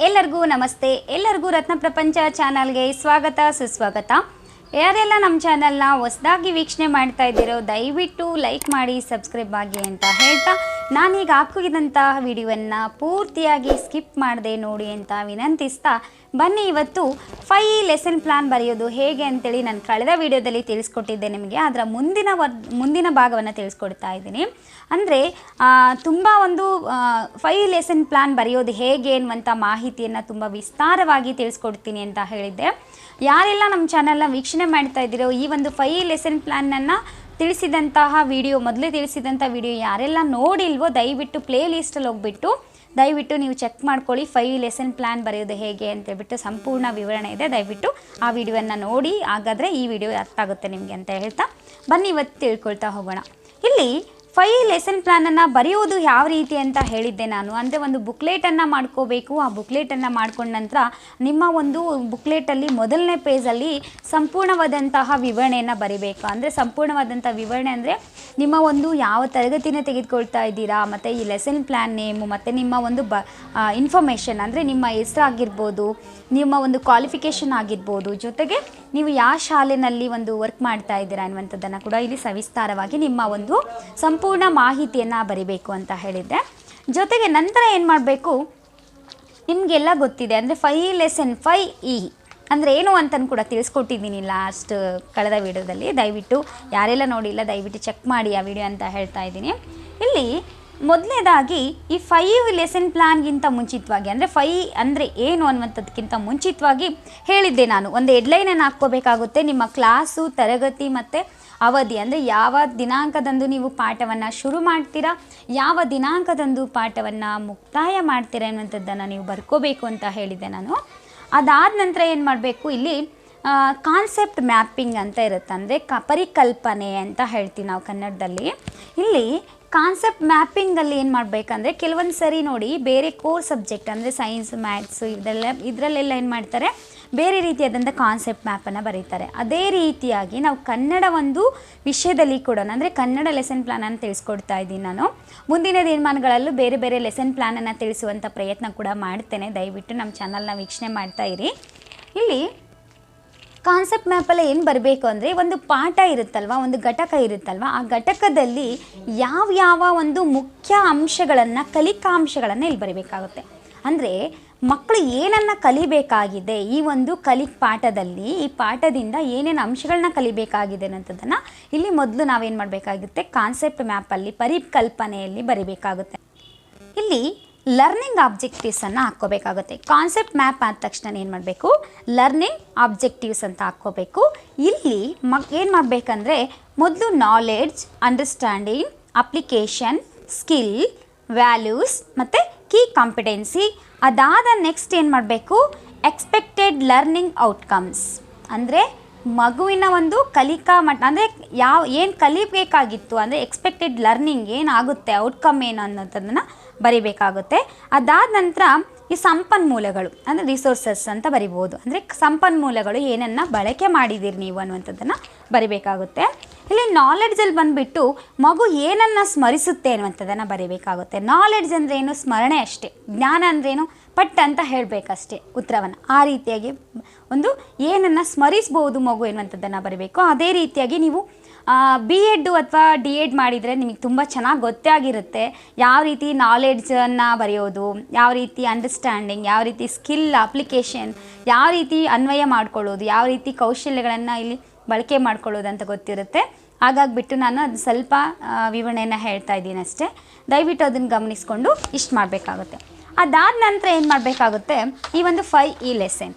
ಎಲ್ಲರಿಗೂ ನಮಸ್ತೆ. ಎಲ್ಲರಿಗೂ ರತ್ನ ಪ್ರಪಂಚ ಚಾನಲ್ಗೆ ಸ್ವಾಗತ, ಸುಸ್ವಾಗತ. ಯಾರೆಲ್ಲ ನಮ್ಮ ಚಾನಲ್ನ ಹೊಸದಾಗಿ ವೀಕ್ಷಣೆ ಮಾಡ್ತಾ ಇದ್ದೀರೋ ದಯವಿಟ್ಟು ಲೈಕ್ ಮಾಡಿ, ಸಬ್ಸ್ಕ್ರೈಬ್ ಆಗಿ ಅಂತ ಹೇಳ್ತಾ ನಾನೀಗ ಹಾಕಿದಂತಹ ವಿಡಿಯೋವನ್ನು ಪೂರ್ತಿಯಾಗಿ ಸ್ಕಿಪ್ ಮಾಡದೆ ನೋಡಿ ಅಂತ ವಿನಂತಿಸ್ತಾ ಬನ್ನಿ ಇವತ್ತು ಫೈ ಲೆಸನ್ ಪ್ಲಾನ್ ಬರೆಯೋದು ಹೇಗೆ ಅಂತೇಳಿ ನಾನು ಕಳೆದ ವಿಡಿಯೋದಲ್ಲಿ ತಿಳಿಸ್ಕೊಟ್ಟಿದ್ದೆ ನಿಮಗೆ. ಅದರ ಮುಂದಿನ ವರ್, ಮುಂದಿನ ಭಾಗವನ್ನು ತಿಳಿಸ್ಕೊಡ್ತಾ ಇದ್ದೀನಿ. ಅಂದರೆ ತುಂಬ ಒಂದು ಫೈ ಲೆಸನ್ ಪ್ಲಾನ್ ಬರೆಯೋದು ಹೇಗೆ ಅನ್ನುವಂಥ ಮಾಹಿತಿಯನ್ನು ತುಂಬ ವಿಸ್ತಾರವಾಗಿ ತಿಳಿಸ್ಕೊಡ್ತೀನಿ ಅಂತ ಹೇಳಿದ್ದೆ. ಯಾರೆಲ್ಲ ನಮ್ಮ ಚಾನಲ್ನ ವೀಕ್ಷಣೆ ಮಾಡ್ತಾ ಇದ್ದೀರೋ ಈ ಒಂದು ಫೈ ಲೆಸನ್ ಪ್ಲ್ಯಾನನ್ನು ತಿಳಿಸಿದಂತಹ ವಿಡಿಯೋ, ಮೊದಲೇ ತಿಳಿಸಿದಂಥ ವಿಡಿಯೋ ಯಾರೆಲ್ಲ ನೋಡಿಲ್ವೋ ದಯವಿಟ್ಟು ಪ್ಲೇ ಲಿಸ್ಟಲ್ಲಿ ಹೋಗ್ಬಿಟ್ಟು, ದಯವಿಟ್ಟು ನೀವು ಚೆಕ್ ಮಾಡ್ಕೊಳ್ಳಿ, ಫೈವ್ ಲೆಸನ್ ಪ್ಲ್ಯಾನ್ ಬರೆಯೋದು ಹೇಗೆ ಅಂತೇಳ್ಬಿಟ್ಟು ಸಂಪೂರ್ಣ ವಿವರಣೆ ಇದೆ. ದಯವಿಟ್ಟು ಆ ವಿಡಿಯೋವನ್ನು ನೋಡಿ, ಹಾಗಾದರೆ ಈ ವಿಡಿಯೋ ಅರ್ಥ ಆಗುತ್ತೆ ನಿಮಗೆ ಅಂತ ಹೇಳ್ತಾ ಬನ್ನಿ, ಇವತ್ತು ತಿಳ್ಕೊಳ್ತಾ ಹೋಗೋಣ. ಇಲ್ಲಿ ಫೈ ಲೆಸನ್ ಪ್ಲ್ಯಾನನ್ನು ಬರೆಯೋದು ಯಾವ ರೀತಿ ಅಂತ ಹೇಳಿದ್ದೆ ನಾನು. ಅಂದರೆ ಒಂದು ಬುಕ್ಲೆಟನ್ನು ಮಾಡ್ಕೋಬೇಕು. ಆ ಬುಕ್ಲೆಟನ್ನು ಮಾಡ್ಕೊಂಡ ನಂತರ ನಿಮ್ಮ ಒಂದು ಬುಕ್ಲೆಟಲ್ಲಿ ಮೊದಲನೇ ಪೇಜಲ್ಲಿ ಸಂಪೂರ್ಣವಾದಂತಹ ವಿವರಣೆಯನ್ನು ಬರಿಬೇಕು. ಅಂದರೆ ಸಂಪೂರ್ಣವಾದಂಥ ವಿವರಣೆ ಅಂದರೆ ನಿಮ್ಮ ಒಂದು ಯಾವ ತರಗತಿನ ತೆಗೆದುಕೊಳ್ತಾ ಇದ್ದೀರಾ, ಮತ್ತು ಈ ಲೆಸನ್ ಪ್ಲ್ಯಾನ್ ನೇಮು ಮತ್ತು ನಿಮ್ಮ ಒಂದು ಬ ಇನ್ಫಾರ್ಮೇಷನ್ ಅಂದರೆ ನಿಮ್ಮ ಹೆಸರಾಗಿರ್ಬೋದು ನಿಮ್ಮ ಒಂದು ಕ್ವಾಲಿಫಿಕೇಷನ್ ಆಗಿರ್ಬೋದು. ಜೊತೆಗೆ ನೀವು ಯಾವ ಶಾಲೆಯಲ್ಲಿ ಒಂದು ವರ್ಕ್ ಮಾಡ್ತಾ ಇದ್ದೀರಾ ಅನ್ನುವಂಥದ್ದನ್ನು ಕೂಡ ಇಲ್ಲಿ ಸವಿಸ್ತಾರವಾಗಿ ನಿಮ್ಮ ಒಂದು ಸಂಪೂರ್ಣ ಮಾಹಿತಿಯನ್ನು ಬರಿಬೇಕು ಅಂತ ಹೇಳಿದ್ದೆ. ಜೊತೆಗೆ ನಂತರ ಏನು ಮಾಡಬೇಕು? ನಿಮಗೆಲ್ಲ ಗೊತ್ತಿದೆ, ಅಂದರೆ ಫೈ ಲೆಸನ್ ಫೈ ಇ ಅಂದರೆ ಏನು ಅಂತಲೂ ಕೂಡ ತಿಳಿಸ್ಕೊಟ್ಟಿದ್ದೀನಿ ಲಾಸ್ಟ್ ಕಳೆದ ವಿಡಿಯೋದಲ್ಲಿ. ದಯವಿಟ್ಟು ಯಾರೆಲ್ಲ ನೋಡಿಲ್ಲ, ದಯವಿಟ್ಟು ಚೆಕ್ ಮಾಡಿ ಆ ವಿಡಿಯೋ ಅಂತ ಹೇಳ್ತಾ ಇದ್ದೀನಿ. ಇಲ್ಲಿ ಮೊದಲನೇದಾಗಿ ಈ ಫೈವ್ ಲೆಸನ್ ಪ್ಲ್ಯಾನ್ಗಿಂತ ಮುಂಚಿತವಾಗಿ, ಅಂದರೆ ಫೈ ಅಂದರೆ ಏನು ಅನ್ನುವಂಥದ್ಕಿಂತ ಮುಂಚಿತವಾಗಿ ಹೇಳಿದ್ದೆ ನಾನು. ಒಂದು ಹೆಡ್ಲೈನನ್ನು ಹಾಕ್ಕೋಬೇಕಾಗುತ್ತೆ. ನಿಮ್ಮ ಕ್ಲಾಸು ತರಗತಿ ಮತ್ತು ಅವಧಿ, ಅಂದರೆ ಯಾವ ದಿನಾಂಕದಂದು ನೀವು ಪಾಠವನ್ನು ಶುರು ಮಾಡ್ತೀರಾ, ಯಾವ ದಿನಾಂಕದಂದು ಪಾಠವನ್ನು ಮುಕ್ತಾಯ ಮಾಡ್ತೀರಾ ಅನ್ನುವಂಥದ್ದನ್ನು ನೀವು ಬರ್ಕೋಬೇಕು ಅಂತ ಹೇಳಿದ್ದೆ ನಾನು. ಅದಾದ ನಂತರ ಏನು ಮಾಡಬೇಕು? ಇಲ್ಲಿ ಕಾನ್ಸೆಪ್ಟ್ ಮ್ಯಾಪಿಂಗ್ ಅಂತ ಇರುತ್ತೆ. ಅಂದರೆ ಕ, ಪರಿಕಲ್ಪನೆ ಅಂತ ಹೇಳ್ತೀವಿ ನಾವು ಕನ್ನಡದಲ್ಲಿ. ಇಲ್ಲಿ ಕಾನ್ಸೆಪ್ಟ್ ಮ್ಯಾಪಿಂಗಲ್ಲಿ ಏನು ಮಾಡಬೇಕಂದ್ರೆ ಕೆಲವೊಂದು ಸರಿ ನೋಡಿ ಬೇರೆ ಕೋರ್ ಸಬ್ಜೆಕ್ಟ್ ಅಂದರೆ ಸೈನ್ಸ್ ಮ್ಯಾಥ್ಸು ಇದೆಲ್ಲ ಇದರಲ್ಲೆಲ್ಲ ಏನು ಮಾಡ್ತಾರೆ? ಬೇರೆ ರೀತಿಯಾದಂಥ ಕಾನ್ಸೆಪ್ಟ್ ಮ್ಯಾಪನ್ನು ಬರೀತಾರೆ. ಅದೇ ರೀತಿಯಾಗಿ ನಾವು ಕನ್ನಡ ಒಂದು ವಿಷಯದಲ್ಲಿ ಕೂಡ, ಅಂದರೆ ಕನ್ನಡ ಲೆಸನ್ ಪ್ಲ್ಯಾನನ್ನು ತಿಳಿಸ್ಕೊಡ್ತಾ ಇದ್ದೀನಿ ನಾನು. ಮುಂದಿನ ದಿನಮಾನಗಳಲ್ಲೂ ಬೇರೆ ಬೇರೆ ಲೆಸನ್ ಪ್ಲ್ಯಾನನ್ನು ತಿಳಿಸುವಂಥ ಪ್ರಯತ್ನ ಕೂಡ ಮಾಡ್ತೇನೆ. ದಯವಿಟ್ಟು ನಮ್ಮ ಚಾನಲ್ನ ವೀಕ್ಷಣೆ ಮಾಡ್ತಾ ಇರಿ. ಇಲ್ಲಿ ಕಾನ್ಸೆಪ್ಟ್ ಮ್ಯಾಪಲ್ಲಿ ಏನು ಬರಬೇಕು ಅಂದರೆ ಒಂದು ಪಾಠ ಇರುತ್ತಲ್ವ, ಒಂದು ಘಟಕ ಇರುತ್ತಲ್ವ, ಆ ಘಟಕದಲ್ಲಿ ಯಾವ ಯಾವ ಒಂದು ಮುಖ್ಯ ಅಂಶಗಳನ್ನು, ಕಲಿಕಾಂಶಗಳನ್ನು ಇಲ್ಲಿ ಬರಬೇಕಾಗುತ್ತೆ. ಅಂದರೆ ಮಕ್ಕಳು ಏನನ್ನು ಕಲಿಬೇಕಾಗಿದೆ ಈ ಒಂದು ಕಲಿ ಪಾಠದಲ್ಲಿ, ಈ ಪಾಠದಿಂದ ಏನೇನು ಅಂಶಗಳನ್ನ ಕಲಿಬೇಕಾಗಿದೆ ಅನ್ನೋಂಥದ್ದನ್ನು ಇಲ್ಲಿ ಮೊದಲು ನಾವೇನು ಮಾಡಬೇಕಾಗುತ್ತೆ ಕಾನ್ಸೆಪ್ಟ್ ಮ್ಯಾಪಲ್ಲಿ ಪರಿಕಲ್ಪನೆಯಲ್ಲಿ ಬರಿಬೇಕಾಗುತ್ತೆ. ಇಲ್ಲಿ ಲರ್ನಿಂಗ್ ಆಬ್ಜೆಕ್ಟಿವ್ಸನ್ನು ಹಾಕ್ಕೋಬೇಕಾಗುತ್ತೆ. ಕಾನ್ಸೆಪ್ಟ್ ಮ್ಯಾಪ್ ಆದ ತಕ್ಷಣ ಏನು ಮಾಡಬೇಕು? ಲರ್ನಿಂಗ್ ಆಬ್ಜೆಕ್ಟಿವ್ಸ್ ಅಂತ ಹಾಕ್ಕೋಬೇಕು. ಇಲ್ಲಿ ಮಕ್ ಏನು ಮಾಡಬೇಕಂದ್ರೆ ಮೊದಲು knowledge understanding application skill values ಮತ್ತು ಕೀ ಕಾಂಪಿಟೆನ್ಸಿ ಅದಾದ ನೆಕ್ಸ್ಟ್ ಏನು ಮಾಡಬೇಕು? ಎಕ್ಸ್ಪೆಕ್ಟೆಡ್ ಲರ್ನಿಂಗ್ ಔಟ್ಕಮ್ಸ್ ಅಂದರೆ ಮಗುವಿನ ಒಂದು ಕಲಿಕಾ ಮಟ್ಟ ಅಂದರೆ ಯಾವ, ಏನು ಕಲಿಬೇಕಾಗಿತ್ತು? ಅಂದರೆ ಎಕ್ಸ್ಪೆಕ್ಟೆಡ್ ಲರ್ನಿಂಗ್ ಏನಾಗುತ್ತೆ ಔಟ್ಕಮ್ ಏನು ಅನ್ನೋದನ್ನು ಬರಿಬೇಕಾಗುತ್ತೆ. ಅದಾದ ನಂತರ ಈ ಸಂಪನ್ಮೂಲಗಳು, ಅಂದರೆ ರಿಸೋರ್ಸಸ್ ಅಂತ ಬರಿಬೋದು. ಅಂದರೆ ಸಂಪನ್ಮೂಲಗಳು ಏನನ್ನು ಬಳಕೆ ಮಾಡಿದ್ದೀರಿ ನೀವು ಅನ್ನುವಂಥದ್ದನ್ನು ಬರಿಬೇಕಾಗುತ್ತೆ. ಇಲ್ಲಿ ನಾಲೆಡ್ಜಲ್ಲಿ ಬಂದುಬಿಟ್ಟು ಮಗು ಏನನ್ನು ಸ್ಮರಿಸುತ್ತೆ ಅನ್ನುವಂಥದ್ದನ್ನು ಬರಿಬೇಕಾಗುತ್ತೆ. ನಾಲೆಡ್ಜ್ ಅಂದರೆ ಏನು? ಸ್ಮರಣೆ ಅಷ್ಟೇ. ಜ್ಞಾನ ಅಂದ್ರೇನು ಪಟ್ ಅಂತ ಹೇಳಬೇಕಷ್ಟೇ ಉತ್ತರವನ್ನು. ಆ ರೀತಿಯಾಗಿ ಒಂದು ಏನನ್ನು ಸ್ಮರಿಸ್ಬೋದು ಮಗು ಎನ್ನುವಂಥದ್ದನ್ನು ಬರೀಬೇಕು. ಅದೇ ರೀತಿಯಾಗಿ ನೀವು ಬಿ ಎಡ್ಡು ಅಥವಾ ಡಿ ಎಡ್ ಮಾಡಿದರೆ ನಿಮಗೆ ತುಂಬ ಚೆನ್ನಾಗಿ ಗೊತ್ತೇ ಆಗಿರುತ್ತೆ. ಯಾವ ರೀತಿ ನಾಲೆಡ್ಜನ್ನು ಬರೆಯೋದು, ಯಾವ ರೀತಿ ಅಂಡರ್ಸ್ಟ್ಯಾಂಡಿಂಗ್ ಯಾವ ರೀತಿ ಸ್ಕಿಲ್ ಅಪ್ಲಿಕೇಶನ್ ಯಾವ ರೀತಿ ಅನ್ವಯ ಮಾಡ್ಕೊಳ್ಳೋದು, ಯಾವ ರೀತಿ ಕೌಶಲ್ಯಗಳನ್ನು ಇಲ್ಲಿ ಬಳಕೆ ಮಾಡ್ಕೊಳ್ಳೋದು ಅಂತ ಗೊತ್ತಿರುತ್ತೆ. ಹಾಗಾಗಿಬಿಟ್ಟು ನಾನು ಅದು ಸ್ವಲ್ಪ ವಿವರಣೆಯನ್ನು ಹೇಳ್ತಾ ಇದ್ದೀನಿ ಅಷ್ಟೇ. ದಯವಿಟ್ಟು ಅದನ್ನು ಗಮನಿಸಿಕೊಂಡು ಇಷ್ಟು ಮಾಡಬೇಕಾಗುತ್ತೆ. ಅದಾದ ನಂತರ ಏನು ಮಾಡಬೇಕಾಗುತ್ತೆ? ಈ ಒಂದು ಫೈ ಇ ಲೆಸನ್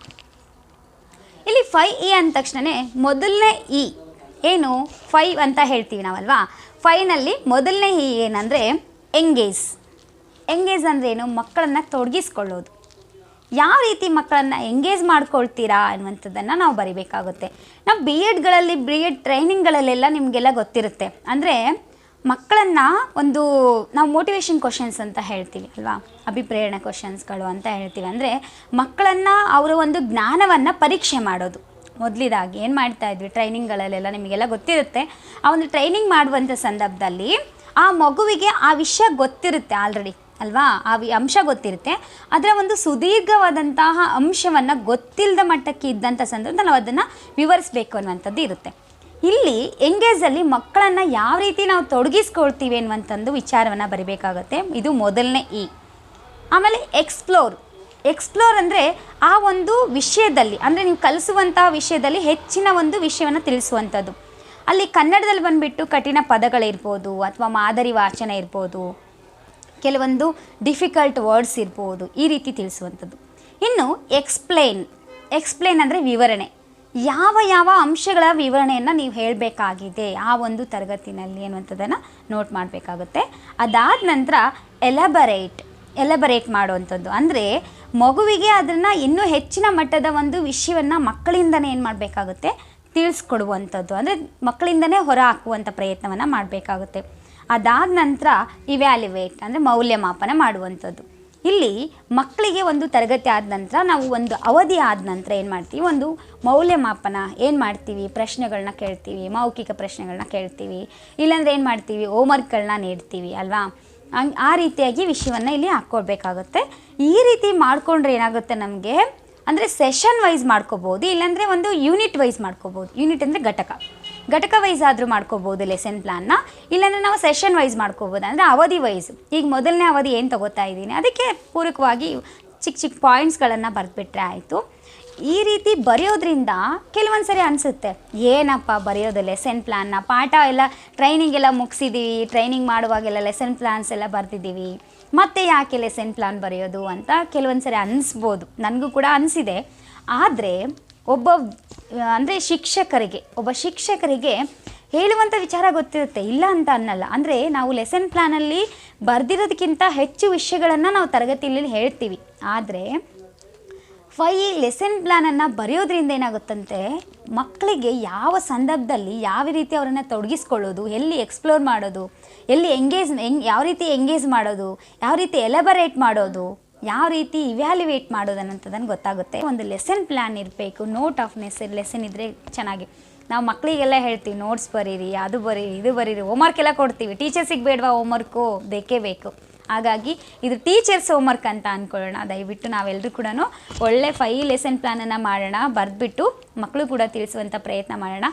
ಇಲ್ಲಿ ಫೈ ಇ ಅಂದ ತಕ್ಷಣವೇ ಮೊದಲನೇ ಇ ಏನು? ಫೈವ್ ಅಂತ ಹೇಳ್ತೀವಿ ನಾವಲ್ವಾ? ಫೈನಲ್ಲಿ ಮೊದಲನೇ ಹಿ ಏನಂದರೆ ಎಂಗೇಜ್. ಎಂಗೇಜ್ ಅಂದರೆ ಏನು? ಮಕ್ಕಳನ್ನು ತೊಡಗಿಸ್ಕೊಳ್ಳೋದು. ಯಾವ ರೀತಿ ಮಕ್ಕಳನ್ನು ಎಂಗೇಜ್ ಮಾಡ್ಕೊಳ್ತೀರಾ ಅನ್ನುವಂಥದ್ದನ್ನು ನಾವು ಬರಿಬೇಕಾಗುತ್ತೆ. ನಾವು ಬಿ ಎಡ್ಗಳಲ್ಲಿ ಬಿ ಎಡ್ ಟ್ರೈನಿಂಗ್ಗಳಲ್ಲೆಲ್ಲ ನಿಮಗೆಲ್ಲ ಗೊತ್ತಿರುತ್ತೆ. ಅಂದರೆ ಮಕ್ಕಳನ್ನು ಒಂದು, ನಾವು ಮೋಟಿವೇಶನ್ ಕ್ವಶನ್ಸ್ ಅಂತ ಹೇಳ್ತೀವಿ ಅಲ್ವಾ? ಅಭಿಪ್ರೇರಣೆ ಕ್ವಶನ್ಸ್ಗಳು ಅಂತ ಹೇಳ್ತೀವಿ. ಅಂದರೆ ಮಕ್ಕಳನ್ನು ಅವರ ಒಂದು ಜ್ಞಾನವನ್ನು ಪರೀಕ್ಷೆ ಮಾಡೋದು. ಮೊದಲಿದಾಗಿ ಏನು ಮಾಡ್ತಾ ಇದ್ವಿ? ಟ್ರೈನಿಂಗ್ಗಳಲ್ಲೆಲ್ಲ ನಿಮಗೆಲ್ಲ ಗೊತ್ತಿರುತ್ತೆ. ಆ ಒಂದು ಟ್ರೈನಿಂಗ್ ಮಾಡುವಂಥ ಸಂದರ್ಭದಲ್ಲಿ ಆ ಮಗುವಿಗೆ ಆ ವಿಷಯ ಗೊತ್ತಿರುತ್ತೆ ಆಲ್ರೆಡಿ ಅಲ್ವಾ? ಆ ವಿ- ಅಂಶ ಗೊತ್ತಿರುತ್ತೆ. ಅದರ ಒಂದು ಸುದೀರ್ಘವಾದಂತಹ ಅಂಶವನ್ನು ಗೊತ್ತಿಲ್ಲದ ಮಟ್ಟಕ್ಕೆ ಇದ್ದಂಥ ಸಂದರ್ಭದಲ್ಲಿ ನಾವು ಅದನ್ನು ವಿವರಿಸಬೇಕು ಅನ್ನುವಂಥದ್ದು ಇರುತ್ತೆ. ಇಲ್ಲಿ ಎಂಗೇಜಲ್ಲಿ ಮಕ್ಕಳನ್ನು ಯಾವ ರೀತಿ ನಾವು ತೊಡಗಿಸ್ಕೊಳ್ತೀವಿ ಅನ್ನುವಂಥದ್ದು ವಿಚಾರವನ್ನು ಬರಿಬೇಕಾಗುತ್ತೆ. ಇದು ಮೊದಲನೇ ಇ ಆಮೇಲೆ ಎಕ್ಸ್ಪ್ಲೋರ್ ಎಕ್ಸ್ಪ್ಲೋರ್ ಅಂದರೆ ಆ ಒಂದು ವಿಷಯದಲ್ಲಿ, ಅಂದರೆ ನೀವು ಕಲಿಸುವಂಥ ವಿಷಯದಲ್ಲಿ ಹೆಚ್ಚಿನ ಒಂದು ವಿಷಯವನ್ನು ತಿಳಿಸುವಂಥದ್ದು. ಅಲ್ಲಿ ಕನ್ನಡದಲ್ಲಿ ಬಂದುಬಿಟ್ಟು ಕಠಿಣ ಪದಗಳಿರ್ಬೋದು, ಅಥವಾ ಮಾದರಿ ವಾಚನ ಇರ್ಬೋದು, ಕೆಲವೊಂದು ಡಿಫಿಕಲ್ಟ್ ವರ್ಡ್ಸ್ ಇರ್ಬೋದು, ಈ ರೀತಿ ತಿಳಿಸುವಂಥದ್ದು. ಇನ್ನು ಎಕ್ಸ್ಪ್ಲೇನ್ ಎಕ್ಸ್ಪ್ಲೇನ್ ಅಂದರೆ ವಿವರಣೆ. ಯಾವ ಯಾವ ಅಂಶಗಳ ವಿವರಣೆಯನ್ನು ನೀವು ಹೇಳಬೇಕಾಗಿದೆ ಆ ಒಂದು ತರಗತಿನಲ್ಲಿ ಅನ್ನುವಂಥದ್ದನ್ನು ನೋಟ್ ಮಾಡಬೇಕಾಗುತ್ತೆ. ಅದಾದ ನಂತರ ಎಲಬರೇಟ್ ಎಲಬರೇಟ್ ಮಾಡುವಂಥದ್ದು. ಅಂದರೆ ಮಗುವಿಗೆ ಅದನ್ನು ಇನ್ನೂ ಹೆಚ್ಚಿನ ಮಟ್ಟದ ಒಂದು ವಿಷಯವನ್ನು ಮಕ್ಕಳಿಂದನೇ ಏನು ಮಾಡಬೇಕಾಗುತ್ತೆ? ತಿಳಿಸ್ಕೊಡುವಂಥದ್ದು. ಅಂದರೆ ಮಕ್ಕಳಿಂದನೇ ಹೊರ ಹಾಕುವಂಥ ಪ್ರಯತ್ನವನ್ನು ಮಾಡಬೇಕಾಗುತ್ತೆ. ಅದಾದ ನಂತರ ಇವ್ಯಾಲ್ಯುವೇಟ್ ಅಂದರೆ ಮೌಲ್ಯಮಾಪನ ಮಾಡುವಂಥದ್ದು. ಇಲ್ಲಿ ಮಕ್ಕಳಿಗೆ ಒಂದು ತರಗತಿ ಆದ ನಂತರ ನಾವು ಒಂದು ಅವಧಿ ಆದ ನಂತರ ಏನು ಮಾಡ್ತೀವಿ? ಒಂದು ಮೌಲ್ಯಮಾಪನ ಏನು ಮಾಡ್ತೀವಿ? ಪ್ರಶ್ನೆಗಳನ್ನ ಕೇಳ್ತೀವಿ, ಮೌಖಿಕ ಪ್ರಶ್ನೆಗಳನ್ನ ಕೇಳ್ತೀವಿ. ಇಲ್ಲಾಂದರೆ ಏನು ಮಾಡ್ತೀವಿ? ಹೋಮ್ವರ್ಕ್ಗಳನ್ನ ನೀಡ್ತೀವಿ, ಅಲ್ವಾ? ಆ ರೀತಿಯಾಗಿ ವಿಷಯವನ್ನು ಇಲ್ಲಿ ಹಾಕ್ಕೊಡ್ಬೇಕಾಗುತ್ತೆ ಈ ರೀತಿ ಮಾಡಿಕೊಂಡ್ರೆ ಏನಾಗುತ್ತೆ ನಮಗೆ? ಅಂದರೆ ಸೆಷನ್ ವೈಸ್ ಮಾಡ್ಕೋಬೋದು, ಇಲ್ಲಾಂದರೆ ಒಂದು ಯೂನಿಟ್ ವೈಸ್ ಮಾಡ್ಕೋಬೋದು. ಯೂನಿಟ್ ಅಂದರೆ ಘಟಕ. ಘಟಕ ವೈಸ್ ಆದರೂ ಮಾಡ್ಕೋಬೋದು ಲೆಸನ್ ಪ್ಲಾನ್ನ ಇಲ್ಲಾಂದರೆ ನಾವು ಸೆಷನ್ ವೈಸ್ ಮಾಡ್ಕೋಬೋದು, ಅಂದರೆ ಅವಧಿ ವೈಸ್ ಈಗ ಮೊದಲನೇ ಅವಧಿ ಏನು ತಗೋತಾ ಇದ್ದೀನಿ, ಅದಕ್ಕೆ ಪೂರಕವಾಗಿ ಚಿಕ್ಕ ಚಿಕ್ಕ ಪಾಯಿಂಟ್ಸ್ಗಳನ್ನು ಬರೆದ್ಬಿಟ್ರೆ ಆಯಿತು. ಈ ರೀತಿ ಬರೆಯೋದ್ರಿಂದ ಕೆಲವೊಂದು ಸರಿ ಅನಿಸುತ್ತೆ, ಏನಪ್ಪ ಬರೆಯೋದು ಲೆಸನ್ ಪ್ಲ್ಯಾನ್ನ ಪಾಠ ಎಲ್ಲ ಟ್ರೈನಿಂಗ್ ಎಲ್ಲ ಮುಗಿಸಿದ್ದೀವಿ ಟ್ರೈನಿಂಗ್ ಮಾಡುವಾಗೆಲ್ಲ ಲೆಸನ್ ಪ್ಲ್ಯಾನ್ಸ್ ಎಲ್ಲ ಬರೆದಿದ್ದೀವಿ. ಮತ್ತೆ ಯಾಕೆ ಲೆಸನ್ ಪ್ಲ್ಯಾನ್ ಬರೆಯೋದು ಅಂತ ಕೆಲವೊಂದು ಸರಿ ಅನಿಸ್ಬೋದು, ನನಗೂ ಕೂಡ ಅನಿಸಿದೆ. ಆದರೆ ಒಬ್ಬ, ಅಂದರೆ ಶಿಕ್ಷಕರಿಗೆ, ಒಬ್ಬ ಶಿಕ್ಷಕರಿಗೆ ಹೇಳುವಂಥ ವಿಚಾರ ಗೊತ್ತಿರುತ್ತೆ, ಇಲ್ಲ ಅಂತ ಅನ್ನಲ್ಲ. ಅಂದರೆ ನಾವು ಲೆಸನ್ ಪ್ಲ್ಯಾನಲ್ಲಿ ಬರೆದಿರೋದಕ್ಕಿಂತ ಹೆಚ್ಚು ವಿಷಯಗಳನ್ನು ನಾವು ತರಗತಿಯಲ್ಲಿ ಹೇಳ್ತೀವಿ. ಆದರೆ ಫೈ ಲೆಸನ್ ಪ್ಲ್ಯಾನನ್ನು ಬರೆಯೋದ್ರಿಂದ ಏನಾಗುತ್ತಂತೆ, ಮಕ್ಕಳಿಗೆ ಯಾವ ಸಂದರ್ಭದಲ್ಲಿ ಯಾವ ರೀತಿ ಅವರನ್ನು ತೊಡಗಿಸ್ಕೊಳ್ಳೋದು, ಎಲ್ಲಿ ಎಕ್ಸ್ಪ್ಲೋರ್ ಮಾಡೋದು, ಎಲ್ಲಿ ಎಂಗೇಜ್ ಹೆಂಗ್, ಯಾವ ರೀತಿ ಎಂಗೇಜ್ ಮಾಡೋದು, ಯಾವ ರೀತಿ ಎಲಬರೇಟ್ ಮಾಡೋದು, ಯಾವ ರೀತಿ ಇವ್ಯಾಲ್ಯುವೇಟ್ ಮಾಡೋದು ಅನ್ನೋಂಥದ್ದನ್ನು ಗೊತ್ತಾಗುತ್ತೆ. ಒಂದು ಲೆಸನ್ ಪ್ಲ್ಯಾನ್ ಇರಬೇಕು ನೋಟ್ ಆಫ್ ನೆಸ್ ಲೆಸನ್ ಇದ್ದರೆ ಚೆನ್ನಾಗಿ. ನಾವು ಮಕ್ಕಳಿಗೆಲ್ಲ ಹೇಳ್ತೀವಿ ನೋಟ್ಸ್ ಬರೀರಿ, ಅದು ಬರೀರಿ, ಇದು ಬರೀರಿ ಹೋಮ್ವರ್ಕ್ ಎಲ್ಲ ಕೊಡ್ತೀವಿ ಟೀಚರ್ಸಿಗೆ ಬೇಡವಾ ಹೋಮ್ವರ್ಕು ಬೇಕೇ ಬೇಕು. ಹಾಗಾಗಿ ಇದು ಟೀಚರ್ಸ್ ಹೋಮ್ವರ್ಕ್ ಅಂತ ಅಂದ್ಕೊಳ್ಳೋಣ ದಯವಿಟ್ಟು ನಾವೆಲ್ಲರೂ ಕೂಡ ಒಳ್ಳೆ ಫೈ ಲೆಸನ್ ಪ್ಲಾನನ್ನು ಮಾಡೋಣ. ಬರೆದ್ಬಿಟ್ಟು ಮಕ್ಕಳು ಕೂಡ ತಿಳಿಸುವಂಥ ಪ್ರಯತ್ನ ಮಾಡೋಣ.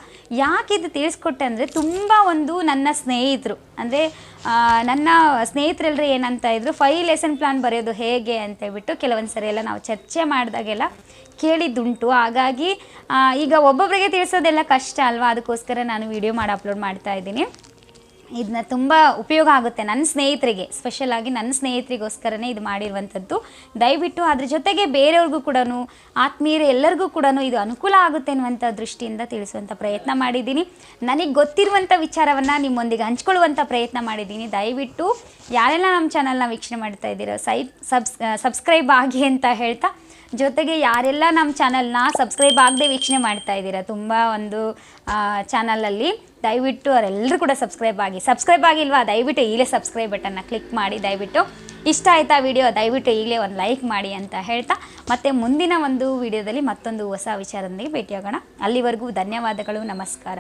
ಯಾಕೆ ಇದು ತಿಳಿಸ್ಕೊಟ್ಟೆ ಅಂದರೆ ತುಂಬ ಒಂದು ನನ್ನ ಸ್ನೇಹಿತರು. ಅಂದರೆ ನನ್ನ ಸ್ನೇಹಿತರೆಲ್ಲರೂ ಏನಂತ ಇದ್ರು ಫೈ ಲೆಸನ್ ಪ್ಲಾನ್ ಬರೆಯೋದು ಹೇಗೆ? ಅಂತ ಹೇಳ್ಬಿಟ್ಟು ಕೆಲವೊಂದು ಸರಿ ಎಲ್ಲ ನಾವು ಚರ್ಚೆ ಮಾಡಿದಾಗೆಲ್ಲ ಕೇಳಿದ್ದುಂಟು. ಹಾಗಾಗಿ ಈಗ ಒಬ್ಬೊಬ್ಬರಿಗೆ ತಿಳಿಸೋದೆಲ್ಲ ಕಷ್ಟ ಅಲ್ವಾ? ಅದಕ್ಕೋಸ್ಕರ ನಾನು ವಿಡಿಯೋ ಮಾಡಿ ಅಪ್ಲೋಡ್ ಮಾಡ್ತಾ ಇದ್ದೀನಿ. ಇದನ್ನ ತುಂಬ ಉಪಯೋಗ ಆಗುತ್ತೆ ನನ್ನ ಸ್ನೇಹಿತರಿಗೆ. ಸ್ಪೆಷಲಾಗಿ ನನ್ನ ಸ್ನೇಹಿತರಿಗೋಸ್ಕರನೇ ಇದು ಮಾಡಿರುವಂಥದ್ದು. ದಯವಿಟ್ಟು ಅದ್ರ ಜೊತೆಗೆ ಬೇರೆಯವ್ರಿಗೂ ಕೂಡ ಆತ್ಮೀಯರು ಎಲ್ಲರಿಗೂ ಕೂಡ ಇದು ಅನುಕೂಲ ಆಗುತ್ತೆ ಅನ್ನುವಂಥ ದೃಷ್ಟಿಯಿಂದ ತಿಳಿಸುವಂಥ ಪ್ರಯತ್ನ ಮಾಡಿದ್ದೀನಿ. ನನಗೆ ಗೊತ್ತಿರುವಂಥ ವಿಚಾರವನ್ನು ನಿಮ್ಮೊಂದಿಗೆ ಹಂಚ್ಕೊಳ್ಳುವಂಥ ಪ್ರಯತ್ನ ಮಾಡಿದ್ದೀನಿ. ದಯವಿಟ್ಟು ಯಾರೆಲ್ಲ ನಮ್ಮ ಚಾನಲ್ನ ವೀಕ್ಷಣೆ ಮಾಡ್ತಾ ಇದ್ದೀರೋ, ಸೈ ಸಬ್ಸ್ ಸಬ್ಸ್ಕ್ರೈಬ್ ಆಗಿ ಅಂತ ಹೇಳ್ತಾ ಜೊತೆಗೆ ಯಾರೆಲ್ಲ ನಮ್ಮ ಚಾನಲ್ನ ಸಬ್ಸ್ಕ್ರೈಬ್ ಆಗದೆ ವೀಕ್ಷಣೆ ಮಾಡ್ತಾ ಇದ್ದೀರಾ, ತುಂಬ ಒಂದು ಚಾನಲಲ್ಲಿ, ದಯವಿಟ್ಟು ಅವರೆಲ್ಲರೂ ಕೂಡ ಸಬ್ಸ್ಕ್ರೈಬ್ ಆಗಿ, ಸಬ್ಸ್ಕ್ರೈಬ್ ಆಗಿಲ್ವಾ, ದಯವಿಟ್ಟು ಈಗಲೇ ಸಬ್ಸ್ಕ್ರೈಬ್ ಬಟನ್ನ ಕ್ಲಿಕ್ ಮಾಡಿ, ದಯವಿಟ್ಟು. ಇಷ್ಟ ಆಯ್ತಾ ವಿಡಿಯೋ, ದಯವಿಟ್ಟು ಈಗಲೇ ಒಂದು ಲೈಕ್ ಮಾಡಿ ಅಂತ ಹೇಳ್ತಾ, ಮತ್ತೆ ಮುಂದಿನ ಒಂದು ವಿಡಿಯೋದಲ್ಲಿ ಮತ್ತೊಂದು ಹೊಸ ವಿಚಾರದೊಂದಿಗೆ ಭೇಟಿಯಾಗೋಣ. ಅಲ್ಲಿವರೆಗೂ ಧನ್ಯವಾದಗಳು, ನಮಸ್ಕಾರ.